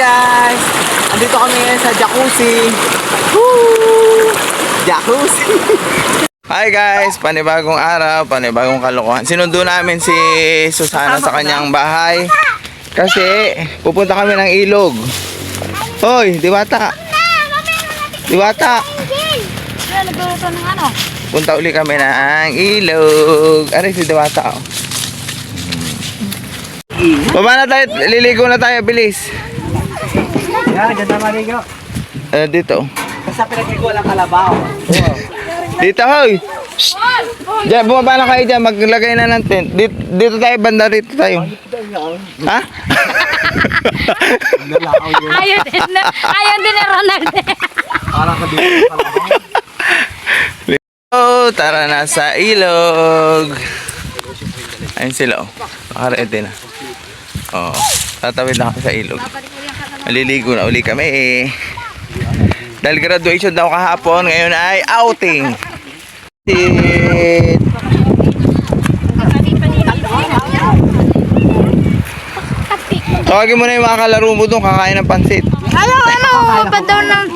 guys! Andito kami ngayon sa jacuzzi. Woo! Jacuzzi! Hi guys! Panibagong araw, panibagong kalokohan. Sinundo namin si Susana sa kanyang bahay. Kasi pupunta kami ng ilog. Hoy, diwata! Diwata! Punta uli kami ng ilog. Aray si Diwata. Oh. Baba na tayo, liligo na tayo, bilis. Yan, dyan rin yun. Eh, dito. Sa pinagkigo lang kalabaw. Dito, hoy! Shh! Diyan, bumaba na kayo dyan, maglagay na ng tent. Dito, dito tayo, banda rito tayo. Ha? Ayaw din na, ayaw din na Ronald. Parang ka dito kalabaw. Oh, tara na sa ilog. Ayun sila, oh. Nakaready na. Oh, tatawid na kami sa ilog. Maliligo na uli kami eh. Dahil graduation daw kahapon, ngayon ay outing. Tit. Tawagin mo na yung mga kalaro mo doon, kakain ng pansit. Ano, ano, pa daw ng...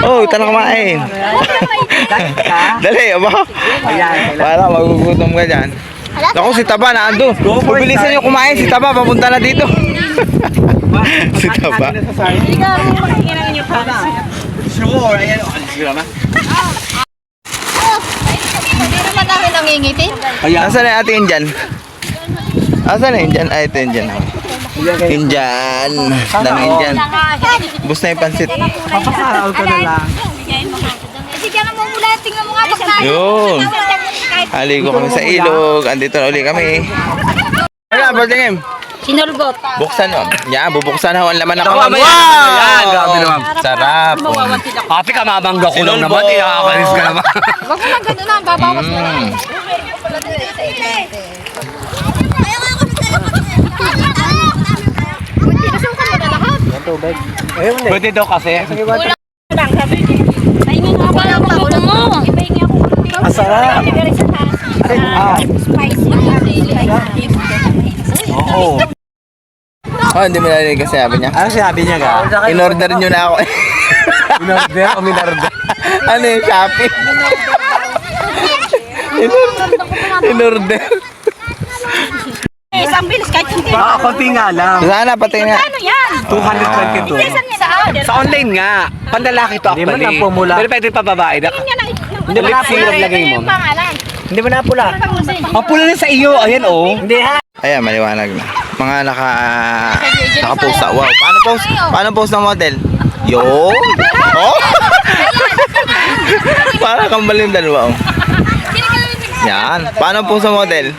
Oh, ito na kumain. Dali, aba. Para magugutom ka dyan. Naku, si Taba na ando. Pabilisan nyo kumain. Si Taba, papunta na dito. si Taba. Sure, ayan. Alis ka naman. Hindi naman namin nangingitin. Ayan. Nasaan na ate Indian? Asan na Indian? Ay, ito Indian. Indian. Dami Indian. Bus na yung pansit. Papasaraw ka na lang. Na mumula, tingnan mo nga na. Yun. Haligo kami sa ilog. Andito na uli kami. Ano, game? Sinulgot. Buksan mo. Yan, bubuksan na ang laman ng kawan. mamaya. Ayan, grabe naman. Sarap. Ate ka, mabangga ko lang naman. Eh, nakakalis ka naman. Huwag mo lang ganun na, babawas na lang. Mo na lahat. Pwede daw kasi. Pahingi nga ba ang pakulo mo? Ako. Masarap. Ah, Spicy. oo. Oh, hindi mo narinig kasi sabi niya. Ano sinabi niya ka? In-order nyo na ako. Minarder o minarder? ano yung Shopee? In-order. In-order. Isang bilis kahit hindi. Baka konti nga lang. Sana pati nga. Ano yan? 222. Saan? Sa online nga. Pandalaki to actually. Hindi mo na pumula. Pero pwede pa babae. Hindi mo na pula. lagay mo. Pangalan. Hindi mo na pula. Ang pula na sa iyo. Ayan oh. Hindi ha. Ayan, maliwanag na. Mga naka... Nakapost na. Wow. Paano post? Paano post ng model? Yo! Oh! Para kang maling dalawa. Oh. Yan. Paano post ng model?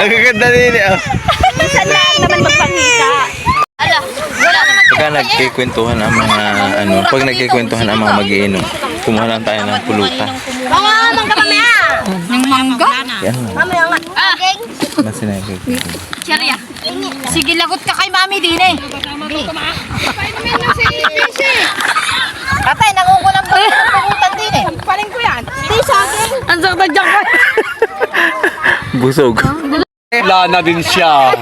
Nagaganda din eh. Oh. Minsan lang naman magpangita. Ala, wala naman. Pagka nagkikwentuhan ang mga ano, pag nagkikwentuhan ang mga magiinom, kumuha lang tayo ng pulutan. Mga mangga mamaya. Ng mangga? Yan. Mamaya nga. Ah, Mas sinabi. Cherya. Sige, lagot ka kay mami din eh. Tatay, nangungulam ba ng pangutan din eh? Paling ko yan. Hindi sa akin. Ang sakta dyan ko. Busog. Wala na din siya.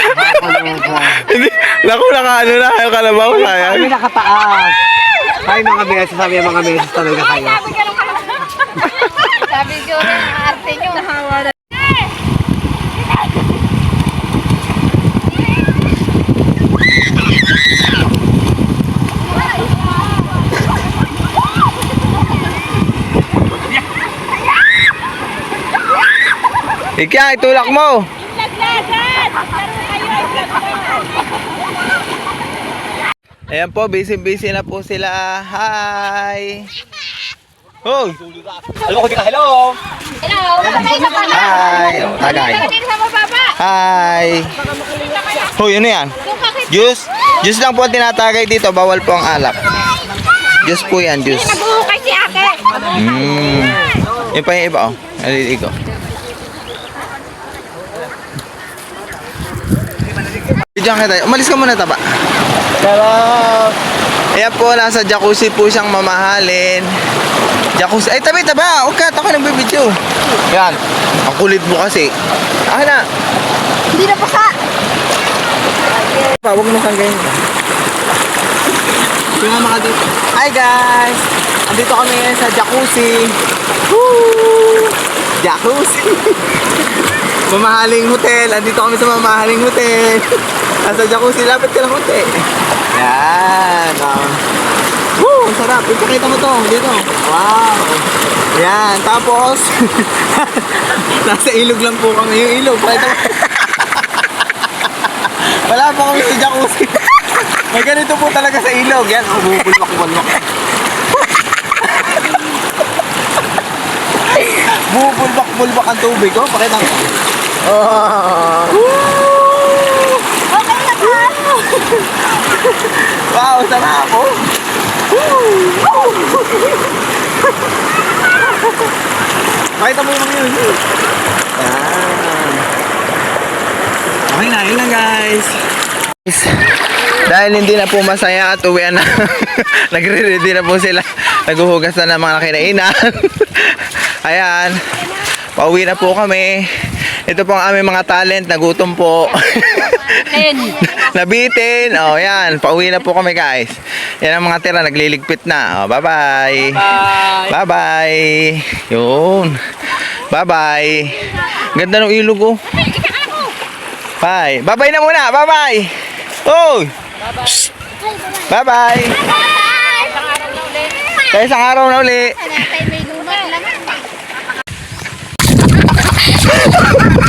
Hindi. Naku, naka ano na kayo kalabaw. Sayang. Kami nakataas. Ay mga beses, sabi yung mga beses talaga kayo. Sabi ko rin, ang arte nyo. Nahawa na. Ikya, itulak mo. Ayan po, busy-busy na po sila. Hi! Hoy! Hello, kuti ka, hello. Hello. Hi! Oh, tagay. Hi! Hoy, ano yan? Juice? Juice lang po ang tinatagay dito. Bawal po ang alak. Juice po yan, juice. Nag-uhukay si ate. Mm. Yung pa yung iba, oh. Nalilig Diyan kita. Umalis ka muna, taba. Sarap! Ayan po, nasa jacuzzi po siyang mamahalin. Jacuzzi. Ay, tabi, taba! Huwag ka, ako nagbibideo. Yan. Ang kulit mo kasi. Ah na. Hindi na pasa. pa, huwag mo kang ganyan ka. Tingnan ka dito. Hi guys! Andito kami sa jacuzzi. Woo! Jacuzzi! mamahaling hotel. Andito kami sa mamahaling hotel. Nasa jacuzzi, lapit ka ng konti. Yan. Oh. Woo! Ang sarap. Ipakita mo to. Dito. Wow! Yan. Tapos, nasa ilog lang po kami. Yung ilog. Pakita mo. Wala pa kami sa jacuzzi. May ganito po talaga sa ilog. Yan, oh, bubulwak-bulwak. Bubulwak-bulwak ang tubig. Oh, pakita mo. Oh. Okay na ba? Wow, sarap oh. Pakita mo yung yun. Yan. Okay na, yun lang guys. Dahil hindi na po masaya at uwian na. Nagre-ready na po sila. Naghuhugas na ng mga kinainan. Ayan. Pauwi na po kami. Ito po ang aming mga talent. Nagutom po. Nabitin. Oh, yan. Pauwi na po kami, guys. Yan ang mga tira. Nagliligpit na. Oh, bye-bye. Bye. Bye-bye. Yun. Bye-bye. Ganda ng ilog, oh. Bye. Bye-bye na muna. Bye-bye. Oh. Bye-bye. Sa isang araw na uli. Natay may lumot naman.